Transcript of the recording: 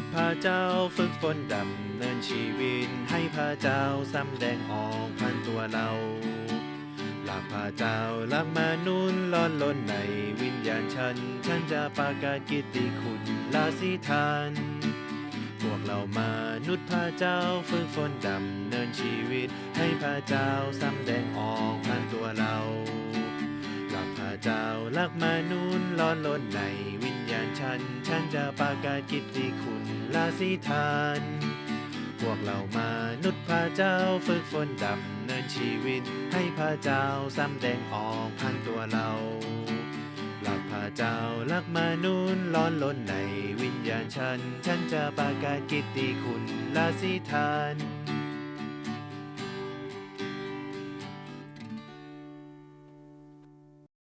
ดพระเจ้าฝึกฝนดำเนินชีวิต ให้พระเจ้าสำแดงออกผ่านตัวเราหลักพระเจ้าลักมนุษย์ล้อนล้นในวิญญาณฉัน ฉันจะประกาศกิตติคุณลาสิทาน พวกเรามานุษย์พระเจ้าฝึกฝนดำเนินชีวิต ให้พระเจ้าสำแดงออกผ่านตัวเราหลักพระเจ้ารักมนุษย์ล้อนล้นในาณฉัน ฉันจะประกาศกิตติคุณลาสิทาน พวกเรามานุษย์พระเจ้าฝึกฝนดำเนินชีวิต ให้พระเจ้าสำแดงออกผ่านตัวเราหลักพระเจ้ารักมนุษย์ล้อนล้นในวิญญาณฉัน ฉันจะประกาศกิตติคุณลาสิทาน